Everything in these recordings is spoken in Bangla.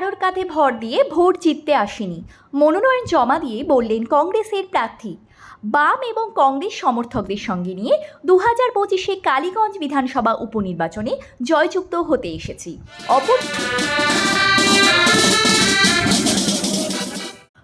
কারোর কাঁধে ভর দিয়ে ভোট জিততে আসেনি। মনোনয়ন জমা দিয়ে বললেন কংগ্রেসের প্রার্থী। বাম এবং কংগ্রেস সমর্থকদের সঙ্গে নিয়ে দু হাজার পঁচিশে কালীগঞ্জ বিধানসভা উপনির্বাচনে জয়যুক্ত হতে এসেছি। অপর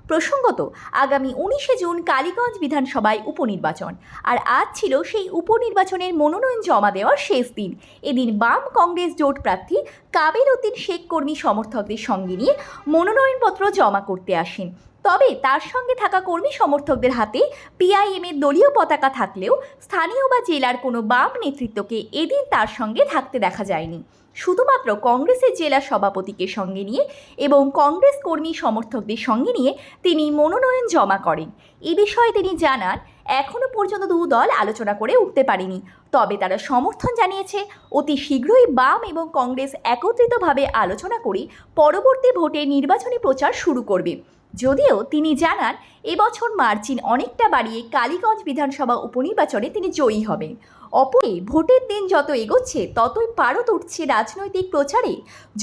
প্রসঙ্গত, আগামী উনিশে জুন কালীগঞ্জ বিধানসভায় উপনির্বাচন। আর আজ ছিল সেই উপনির্বাচনের মনোনয়ন জমা দেওয়ার শেষ দিন। এদিন বাম কংগ্রেস জোট প্রার্থী কাবিল উদ্দিন শেখ কর্মী সমর্থকদের সঙ্গে নিয়ে মনোনয়নপত্র জমা করতে আসেন। তবে তার সঙ্গে থাকা কর্মী সমর্থকদের হাতে পিআইএমের দলীয় পতাকা থাকলেও স্থানীয় বা জেলার কোনো বাম নেতৃত্বকে এদিন তার সঙ্গে থাকতে দেখা যায়নি। শুধুমাত্র কংগ্রেসের জেলা সভাপতিকে সঙ্গে নিয়ে এবং কংগ্রেস কর্মী সমর্থকদের সঙ্গে নিয়ে তিনি মনোনয়ন জমা করেন। এ বিষয়ে তিনি জানান এখনও পর্যন্ত দু দল আলোচনা করে উঠতে পারেনি। তবে তারা সমর্থন জানিয়েছে, অতি শীঘ্রই বাম এবং কংগ্রেস একত্রিতভাবে আলোচনা করে পরবর্তী ভোটে নির্বাচনী প্রচার শুরু করবে। যদিও তিনি জানান, এবছর মার্জিন অনেকটা বাড়িয়ে কালীগঞ্জ বিধানসভা উপনির্বাচনে তিনি জয়ী হবেন। অপরে ভোটের দিন যত এগোচ্ছে ততই পারদ উঠছে রাজনৈতিক প্রচারে।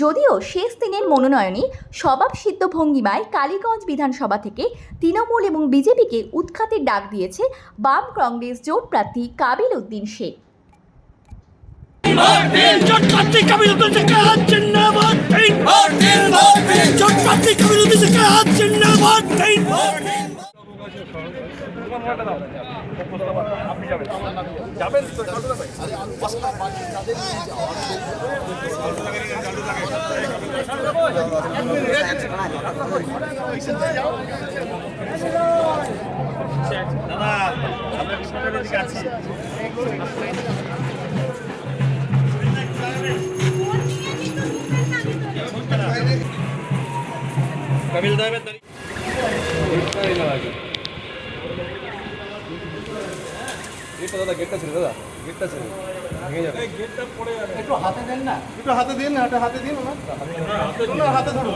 যদিও শেষ দিনের মনোনয়নে স্বভাবসিদ্ধ ভঙ্গিমায় কালীগঞ্জ বিধানসভা থেকে তৃণমূল এবং বিজেপিকে উৎখাতের ডাক দিয়েছে বাম কংগ্রেস জোট প্রার্থী কাবিল উদ্দিন শেখ। জিন্দাবাদ দিন ভোট দিন চটপাতি কবিতা থেকে হাত জিন্দাবাদ তিন গেটটা দাদা গেটটা ছিল দাদা গেটটা ছিল ভেঙে যাবে। একটু হাতে দিন না। একটু হাতে দিন ওনার ওনার হাতে ধরুন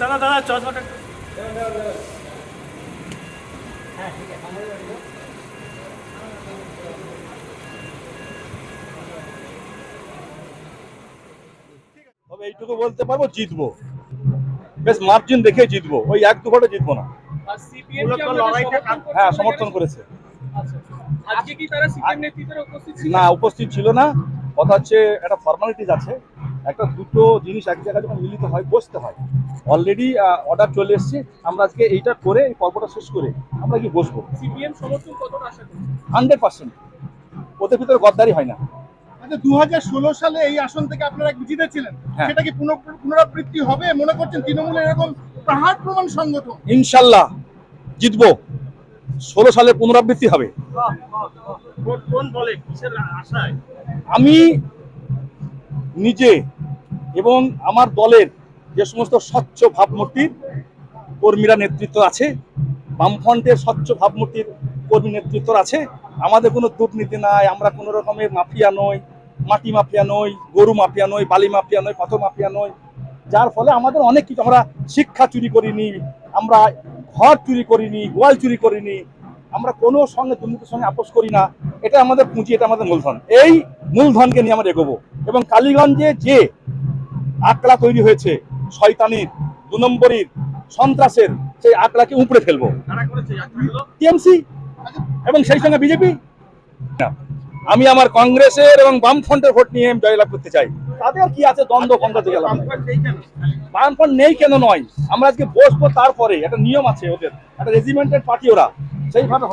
দাদা দাদা চশমাটা তবে এইটুকু বলতে পারব জিতবো। বেশ মার্জিন দেখে জিতবো। ওই এক দু ভোটে জিতবো না। হ্যাঁ সমর্থন করেছে। আচ্ছা। আজকে কি তারা সিপিএম নেতৃত্বের উপস্থিত ছিল? না উপস্থিত ছিল না। কথা হচ্ছে একটা ফর্মালিটিস আছে। একটা দুটো জিনিস এক জায়গায় যখন মিলিত হয় বসতে হয়। অলরেডি অর্ডার চলে এসেছে। আমরা আজকে এইটা করে এই পর্বটা শেষ করে আমরা কি বসবো? সিপিএম সমর্থন কতটা আশা করছে হান্ড্রেড পার্সেন্ট ওদের ভিতরে গদ্দারি হয় না। আচ্ছা দু হাজার ষোলো সালে এই আসন থেকে আপনারা জিতেছিলেন। হ্যাঁ। সেটা কি পুনঃ- পুনরাবৃত্তি হবে? মনে করছেন তৃণমূলের এরকম পাহাড় প্রমাণ সংগঠন? ইনশাল্লাহ। জিতবো। ষোলো সালে পুনরাবৃত্তি হবে। আমি নিজে এবং আমার দলের যে সমস্ত স্বচ্ছ ভাবমূর্তির কর্মীরা নেতৃত্ব আছে বামফ্রন্টের স্বচ্ছ ভাবমূর্তির কর্মী নেতৃত্ব আছে আমাদের কোনো দুর্নীতি নাই আমরা কোনো রকমের মাফিয়া নই মাটি মাফিয়া নই গরু মাফিয়া নই বালি মাফিয়া নই পাথর মাফিয়া নই। যার ফলে আমাদের অনেক কিছু আমরা শিক্ষা চুরি করিনি আমরা ঘর চুরি করিনি গোয়াল চুরি করিনি আমরা কোনো সঙ্গে দুর্নীতির সঙ্গে আপোষ করি না এটা আমাদের পুঁজি এটা আমাদের মূলধন। এই মূলধনকে নিয়ে আমরা এগোবো। এবং কালীগঞ্জে যে আকড়া তৈরি হয়েছে শয়তানির দু নম্বরীর সন্ত্রাসের সেই আকড়াকে উপড়ে ফেলব। টিএমসি এবং সেই সঙ্গে বিজেপি। আমি আমার কংগ্রেসের এবং বামফ্রন্টের ভোট নিয়ে আমি জয়লাভ করতে চাই। তাদের কি আছে দ্বন্দ্ব কংগ্রেস গেলাম? বামফ্রন্ট নেই কেন নয়? আমরা আজকে বসবো তারপরে, একটা নিয়ম আছে ওদের, একটা রেজিমেন্টেড পার্টি ওরা। সেইভাবে